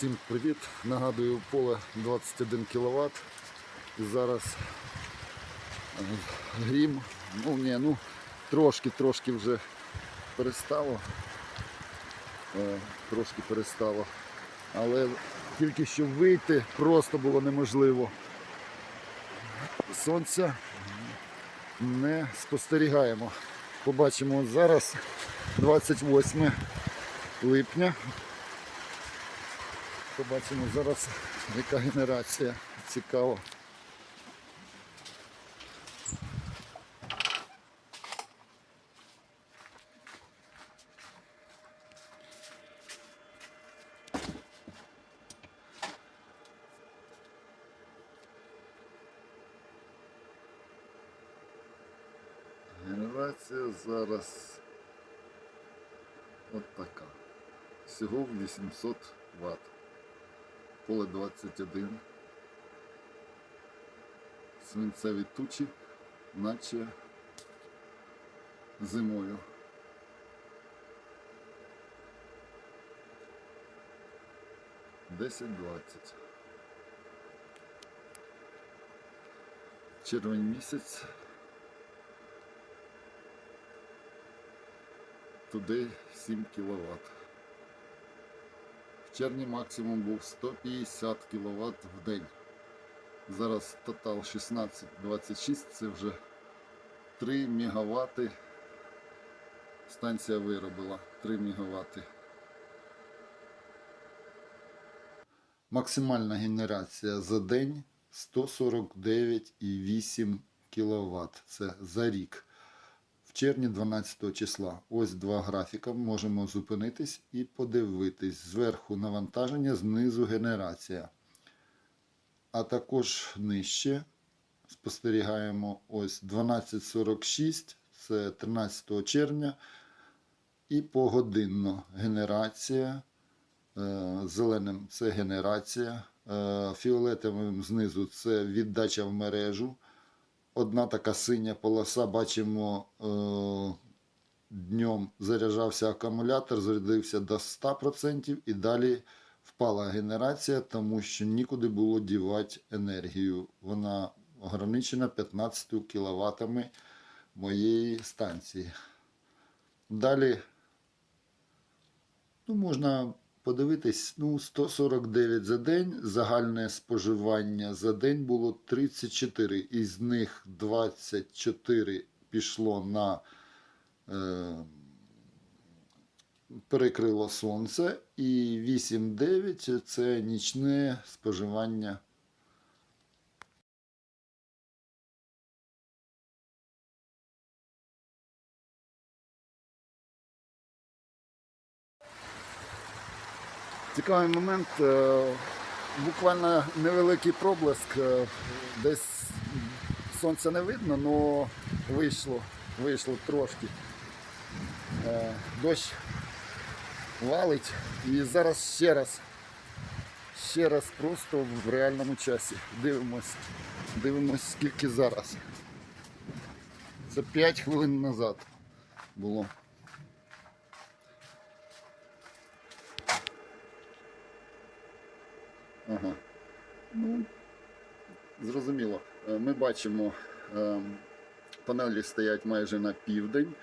Всім привіт! Нагадую, поле 21 кВт. І зараз е, грім. Ну ні, ну трошки-трошки вже перестало. Е, Трошки перестало. Але тільки що вийти просто було неможливо. Сонця не спостерігаємо. Побачимо зараз 28 липня. Побачимо зараз, яка генерація. Цікаво. Генерація зараз от така. Всього в 800 Вт. Поле 21. Свинцеві тучі, наче зимою. Десять двадцять. Червень місяць. Туди 7 кВт. Червні максимум був 150 кВт в день. Зараз тотал 16-26, це вже 3 МВт. Станція виробила 3 МВт. Максимальна генерація за день 149,8 кВт. Це за рік. В червні 12 числа. Ось два графіка. Можемо зупинитись і подивитись. Зверху навантаження, знизу генерація. А також нижче спостерігаємо ось 12.46, це 13 червня. І погодинно генерація. Е, Зеленим це генерація. е, Фіолетовим знизу це віддача в мережу одна така синя полоса, бачимо, е, днем заряджався акумулятор, зарядився до 100% і далі впала генерація, тому що нікуди було дівати енергію. Вона ограничена 15 кВт моєї станції. Далі ну, можна подивитись, ну, 149 за день, загальне споживання за день було 34, із них 24 пішло на е, перекрило сонце, і 8-9 це нічне споживання. Цікавий момент. е, Буквально невеликий проблиск. е, Десь сонця не видно, але вийшло, вийшло трошки. Е, Дощ валить. І зараз ще раз. Ще раз просто в реальному часі. Дивимось, дивимось скільки зараз. Це 5 хвилин назад було. Ну, зрозуміло. Е, Ми бачимо, е, панелі стоять майже на південь,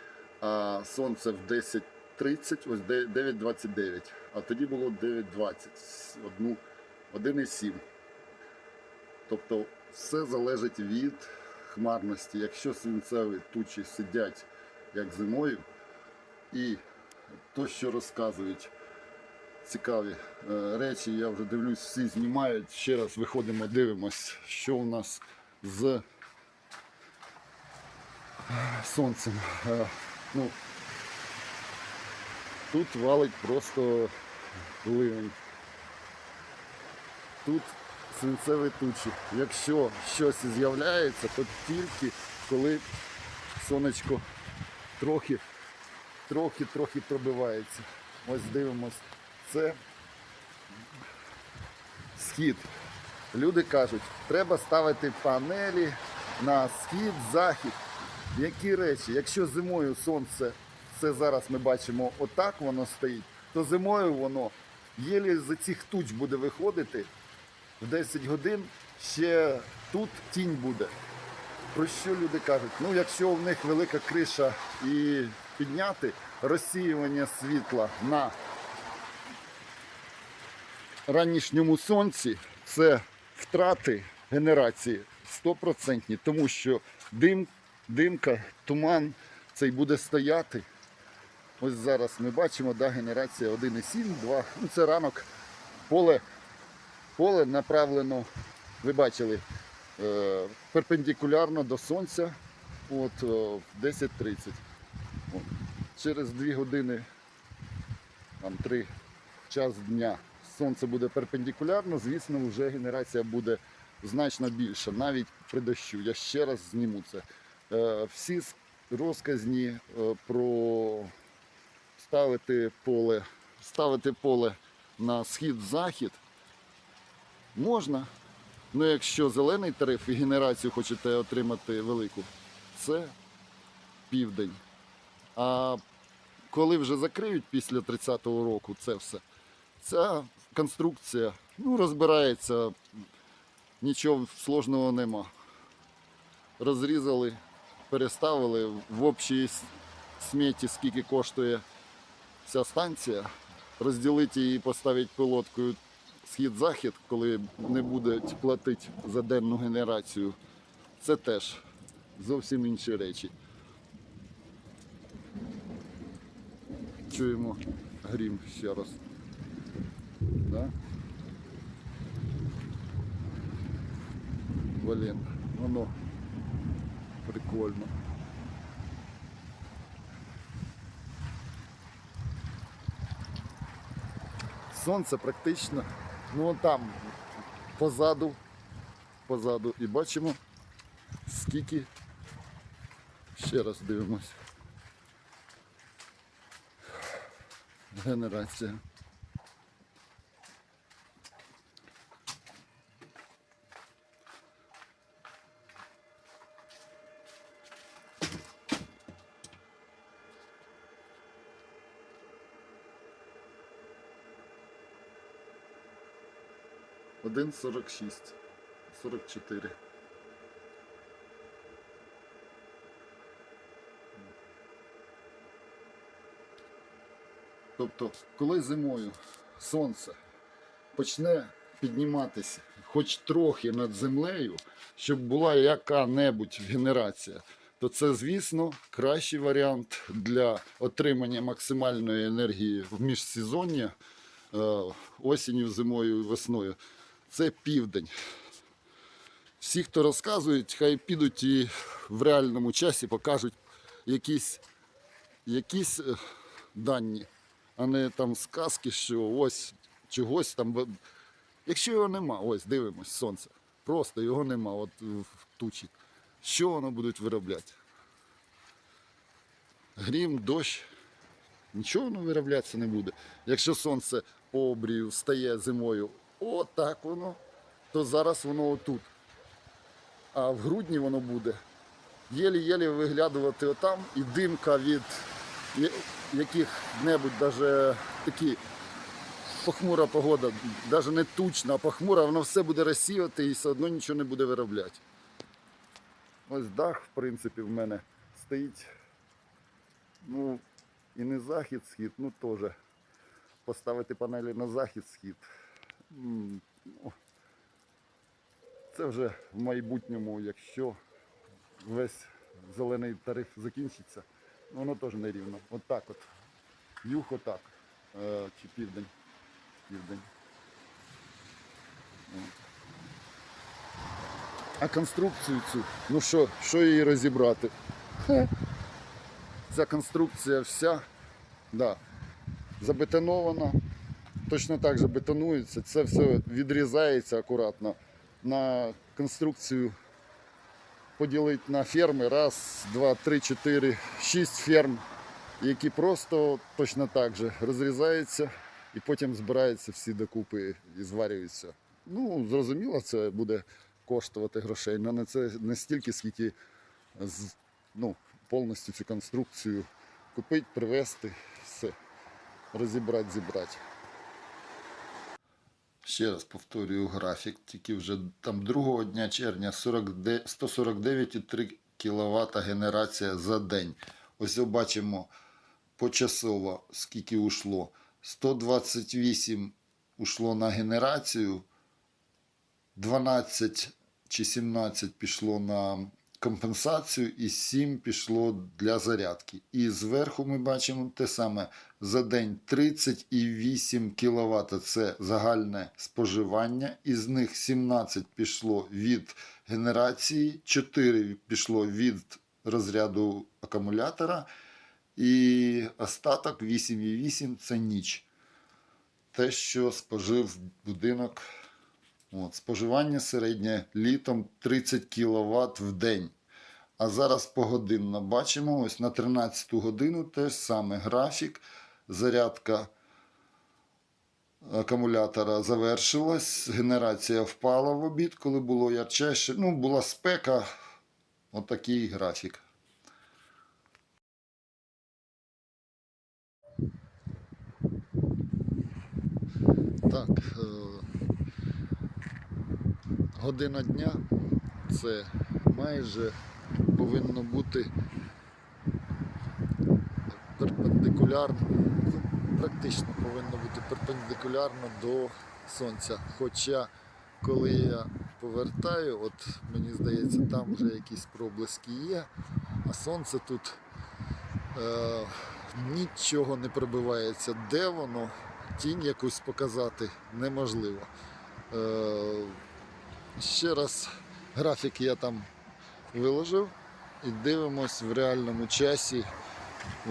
а сонце в 10.30, ось 9.29, а тоді було 9.20, одну, 1,7. Тобто все залежить від хмарності. Якщо свинцеві тучі сидять як зимою, і то, що розказують цікаві е, речі. Я вже дивлюсь, всі знімають. Ще раз виходимо, дивимось, що у нас з е, сонцем. Е, Ну, тут валить просто ливень. Тут свинцеві тучі. Якщо щось з'являється, то тільки коли сонечко трохи, трохи, трохи пробивається. Ось дивимось. Це схід. Люди кажуть, треба ставити панелі на схід, захід. Які речі? Якщо зимою сонце, це зараз ми бачимо отак воно стоїть, то зимою воно єлі за цих туч буде виходити в 10 годин, ще тут тінь буде. Про що люди кажуть? Ну, якщо в них велика криша і підняти розсіювання світла на ранішньому сонці, це втрати генерації 100%, тому що дим, димка, туман цей буде стояти. Ось зараз ми бачимо, да, генерація 1,7, 2. Ну, це ранок. Поле, поле направлено, ви бачили, е, перпендикулярно до сонця от, е, в 10.30. От. Через 2 години, там 3 час дня сонце буде перпендикулярно, звісно, вже генерація буде значно більша, навіть при дощу. Я ще раз зніму це. Е, всі розказні е, про ставити поле, ставити поле на схід-захід можна. Ну, якщо зелений тариф і генерацію хочете отримати велику, це південь. А коли вже закриють після 30-го року це все, ця конструкція ну, розбирається, нічого сложного нема. Розрізали, переставили в общій с- сметі, скільки коштує ця станція, розділити її, поставити пилоткою схід-захід, коли не будуть платити за денну генерацію. Це теж зовсім інші речі. Чуємо грім ще раз. Да? Блін, воно прикольно. Сонце практично, ну там позаду, позаду і бачимо, скільки. Ще раз дивимось. Генерація. Один сорок шість, сорок чотири. Тобто, коли зимою сонце почне підніматися хоч трохи над землею, щоб була яка-небудь генерація, то це, звісно, кращий варіант для отримання максимальної енергії в міжсезоння е, осінню, зимою і весною. Це південь. Всі, хто розказують, хай підуть і в реальному часі покажуть якісь, якісь е, дані, а не там сказки, що ось чогось там. Якщо його нема, ось дивимось, сонце. Просто його нема, от в тучі. Що воно будуть виробляти? Грім, дощ. Нічого воно вироблятися не буде. Якщо сонце по обрію стає зимою отак воно, то зараз воно отут. А в грудні воно буде єлі-єлі виглядувати отам і димка від яких-небудь даже такі похмура погода, навіть не тучна, а похмура, воно все буде розсіювати і все одно нічого не буде виробляти. Ось дах, в принципі, в мене стоїть. Ну, і не захід-схід, ну теж. Поставити панелі на захід-схід. Це вже в майбутньому, якщо весь зелений тариф закінчиться, воно теж не рівно. От так от. Юг отак. Е, чи південь. Південь. А конструкцію цю, ну що, що її розібрати? Ця конструкція вся, да, забетонована, точно так же бетонується, це все відрізається акуратно. На конструкцію поділити на ферми. Раз, два, три, чотири, шість ферм, які просто точно так же розрізаються і потім збираються всі докупи і зварюються. Ну, зрозуміло, це буде коштувати грошей, але це не стільки, скільки ну, повністю цю конструкцію купити, привезти, все, розібрати, зібрати. Ще раз повторюю графік, тільки вже там 2 дня червня 149,3 кВт генерація за день. Ось бачимо почасово, скільки ушло. 128 ушло на генерацію, 12 чи 17 пішло на компенсацію і 7 пішло для зарядки. І зверху ми бачимо те саме. За день 30,8 кВт це загальне споживання. Із них 17 пішло від генерації, 4 пішло від розряду акумулятора. І остаток 8,8 це ніч. Те, що спожив будинок. От, споживання середнє літом 30 кВт в день. А зараз погодинно бачимо, ось на 13 годину теж саме графік. Зарядка акумулятора завершилась, генерація впала в обід, коли було ярчайше. Ну, була спека. Отакий графік. Так, е, година дня це майже повинно бути перпендикулярно, практично повинно бути перпендикулярно до сонця. Хоча, коли я повертаю, от мені здається, там вже якісь проблиски є, а сонце тут е, нічого не прибивається. Де воно? Тінь якусь показати неможливо. Е, ще раз графік я там виложив і дивимось в реальному часі.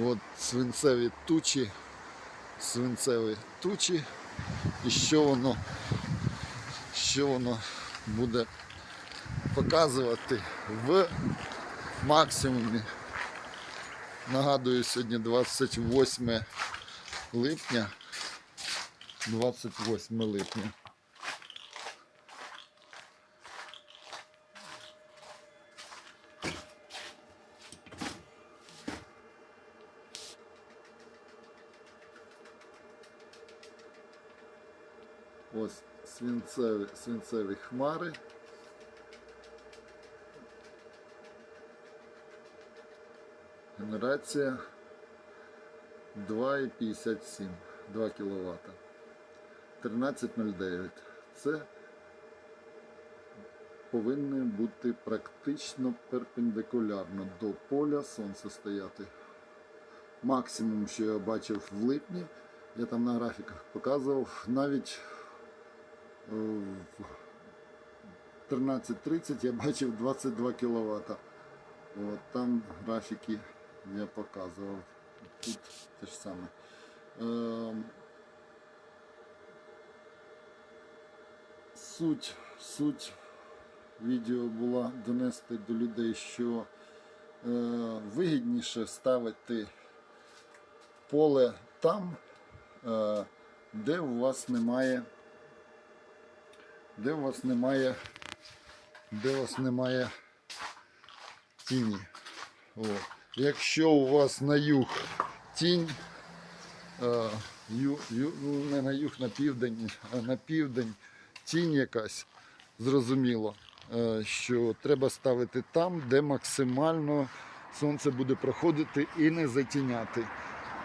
От свинцеві тучі, свинцеві тучі, і що воно, що воно буде показувати в максимумі. Нагадую, сьогодні 28 липня. 28 липня. Ось свинцеві, свинцеві хмари. Генерація 2,57 2 кВт. 13,09. Це повинно бути практично перпендикулярно до поля сонця стояти. Максимум, що я бачив в липні, я там на графіках показував, навіть в 13.30 я бачив 22 кВт. От, там графіки я показував. Тут те ж саме. Ем, суть, суть відео була донести до людей, що е, вигідніше ставити поле там, е, де у вас немає, де у вас немає, де у вас немає тіні. О. Якщо у вас на юг тінь, е, ю, ю, ну, не на юг, на південь, а на південь тінь якась, зрозуміло, е, що треба ставити там, де максимально сонце буде проходити і не затіняти.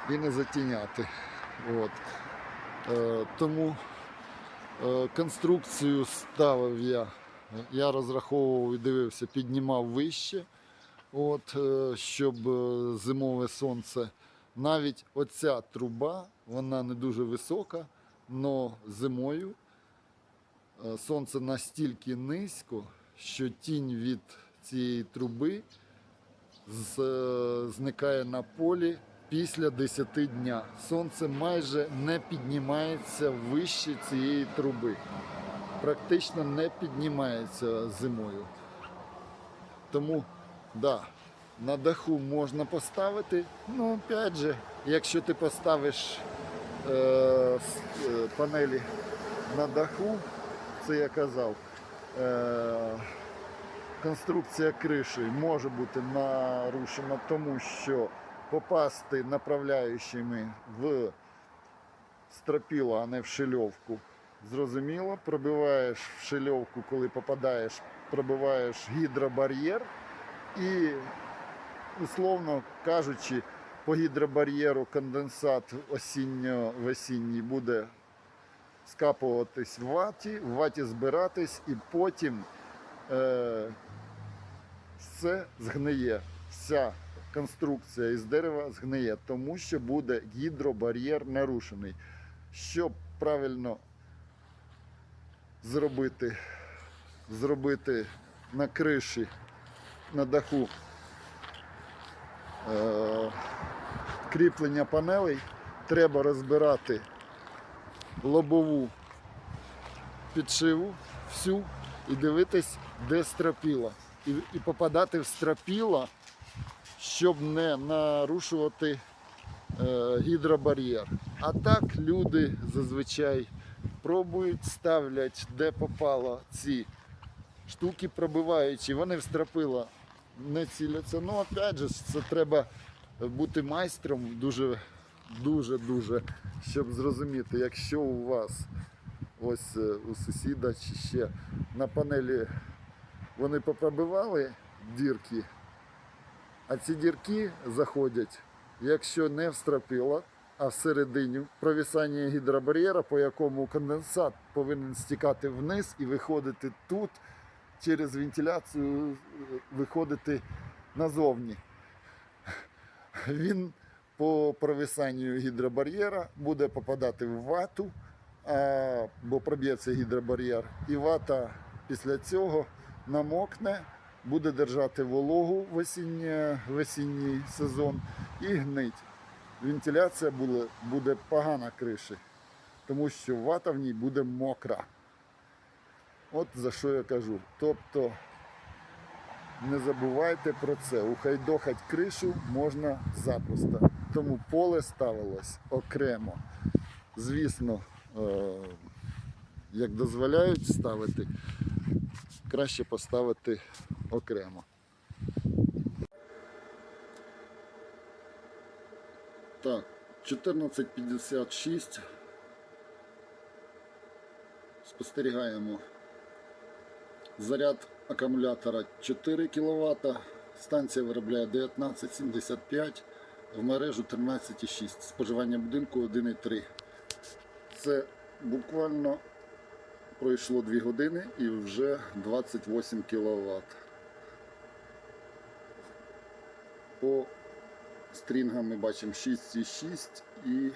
І не затіняти. От. Е, тому конструкцію ставив я. Я розраховував і дивився, піднімав вище, от, е, щоб е, зимове сонце. Навіть оця труба, вона не дуже висока, але зимою е, сонце настільки низько, що тінь від цієї труби е, зникає на полі після 10 дня. Сонце майже не піднімається вище цієї труби. Практично не піднімається зимою. Тому, да, на даху можна поставити. Ну, опять же, якщо ти поставиш е, е, панелі на даху, це я казав, е, конструкція криші може бути нарушена, тому що попасти направляючими в стропіло, а не в шильовку, зрозуміло, пробиваєш в шильовку, коли попадаєш, пробиваєш гідробар'єр і, условно кажучи, по гідробар'єру конденсат осінньо-весінній буде скапуватись в ваті, в ваті збиратись і потім е, все згниє. Вся конструкція із дерева згниє, тому що буде гідробар'єр нарушений. Щоб правильно зробити, зробити на криші, на даху е, кріплення панелей, треба розбирати лобову підшиву всю і дивитись, де стропіла. І, і попадати в стропіла, щоб не нарушувати е, гідробар'єр. А так люди зазвичай пробують, ставлять, де попало ці штуки пробиваючі, вони в стропила не ціляться. Ну, опять же, це треба бути майстром дуже, дуже, дуже, щоб зрозуміти, якщо у вас ось е, у сусіда чи ще на панелі вони попробивали дірки, а ці дірки заходять, якщо не в стропила, а всередині провісання гідробар'єра, по якому конденсат повинен стікати вниз і виходити тут, через вентиляцію е, виходити назовні. Він по провисанню гідробар'єра буде попадати в вату, бо проб'ється гідробар'єр, і вата після цього намокне, буде держати вологу в осіннє- в осінній сезон і гнить. Вентиляція буде, буде погана криші, тому що вата в ній буде мокра. От за що я кажу. Тобто не забувайте про це. Ухайдохать кришу можна запросто. Тому поле ставилось окремо. Звісно, е, як дозволяють ставити, краще поставити окремо. Так, 1456. Спостерігаємо. Заряд акумулятора 4 кВт, станція виробляє 19,75, в мережу 13,6, споживання будинку 1,3. Це буквально пройшло 2 години і вже 28 кВт. По стрінгам ми бачимо 6,6 і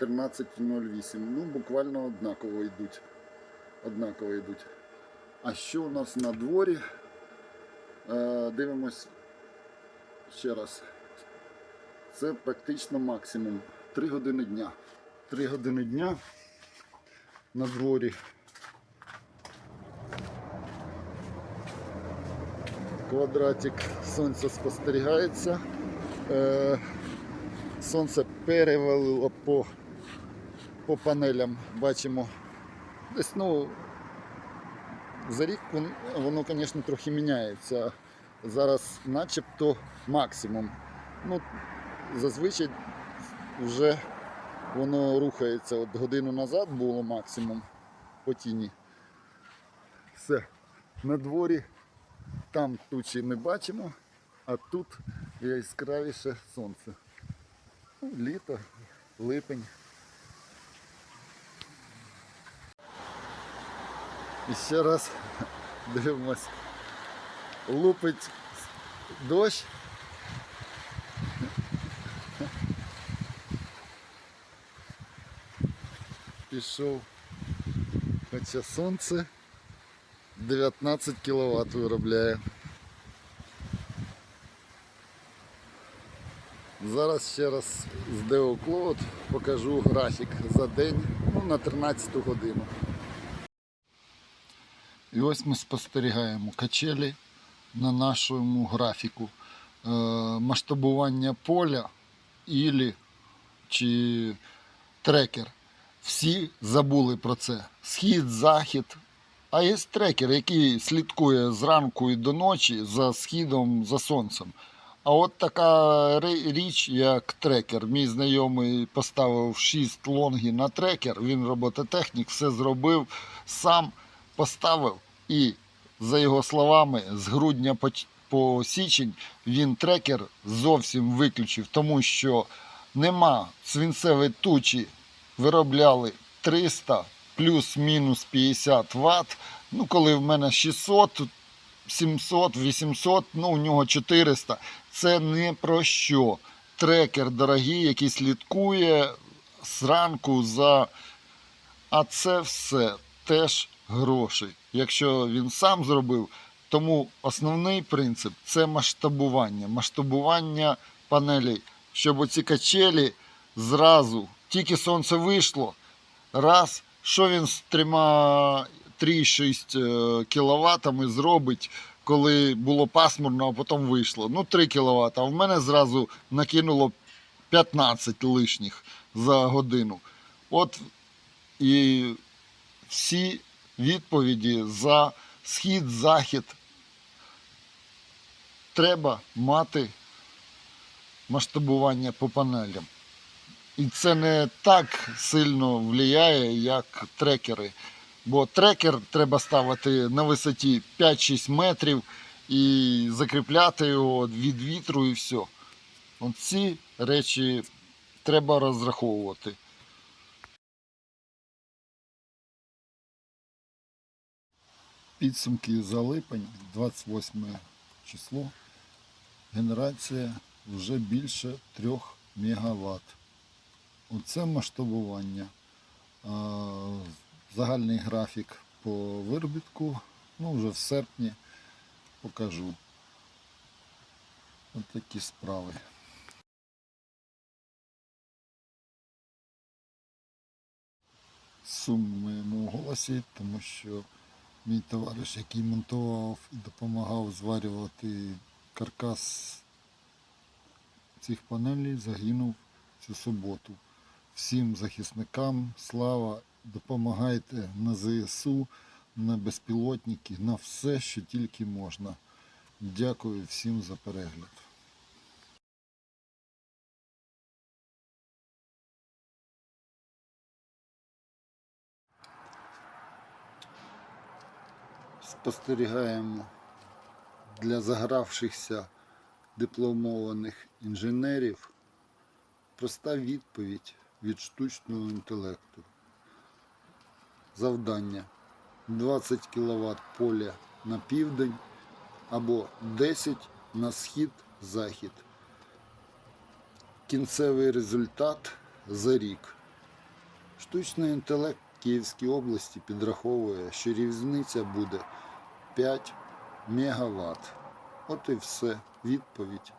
13,08. Ну, буквально однаково йдуть. Однаково йдуть. А що у нас на дворі? Е, дивимось ще раз. Це практично максимум. 3 години дня. 3 години дня на дворі. Квадратик сонця спостерігається. Е, сонце перевалило по, по панелям. Бачимо десь ну, за рік воно, звісно, трохи міняється. Зараз начебто максимум. Ну, зазвичай вже воно рухається. От годину назад було максимум по тіні. Все. На дворі там тучі не бачимо, а тут яскравіше сонце. Ну, Літо, липень. І ще раз дивимось. Лупить дощ. Пішов. Хоча сонце 19 кВт виробляє. Зараз ще раз з DeoCloud покажу графік за день ну, на 13 годину. І ось ми спостерігаємо качелі на нашому графіку. Е, масштабування поля ілі чи трекер. Всі забули про це. Схід, захід. А є трекер, який слідкує зранку і до ночі за східом, за сонцем. А от така річ, як трекер. Мій знайомий поставив 6 лонги на трекер, він робототехнік, все зробив, сам поставив і, за його словами, з грудня по січень він трекер зовсім виключив, тому що нема свинцевої тучі, виробляли 300 плюс-мінус 50 Вт. Ну, коли в мене 600, 700, 800, ну у нього 400. Це не про що. Трекер дорогий, який слідкує зранку за. А це все теж гроші. Якщо він сам зробив, тому основний принцип це масштабування. Масштабування панелей, щоб оці качелі зразу, тільки сонце вийшло, раз, що він з трьома 3,6 кВт зробить, коли було пасмурно, а потім вийшло. Ну, 3 кВт. А в мене зразу накинуло 15 лишніх за годину. От і всі відповіді за схід, захід. Треба мати масштабування по панелям. І це не так сильно впливає, як трекери. Бо трекер треба ставити на висоті 5-6 метрів і закріпляти його від вітру і все. Ці речі треба розраховувати. Підсумки за липень, 28 число. Генерація вже більше 3 МВт. Оце масштабування. Загальний графік по виробітку, ну вже в серпні покажу. Ось такі справи. Сум в моєму голосі, тому що мій товариш, який монтував і допомагав зварювати каркас цих панелей, загинув цю суботу. Всім захисникам слава, допомагайте на ЗСУ, на безпілотники, на все, що тільки можна. Дякую всім за перегляд. Спостерігаємо для загравшихся дипломованих інженерів проста відповідь від штучного інтелекту. Завдання 20 кВт поля на південь або 10 на схід-захід. Кінцевий результат за рік. Штучний інтелект Київській області підраховує, що різниця буде 5 МВт. От і все. Відповідь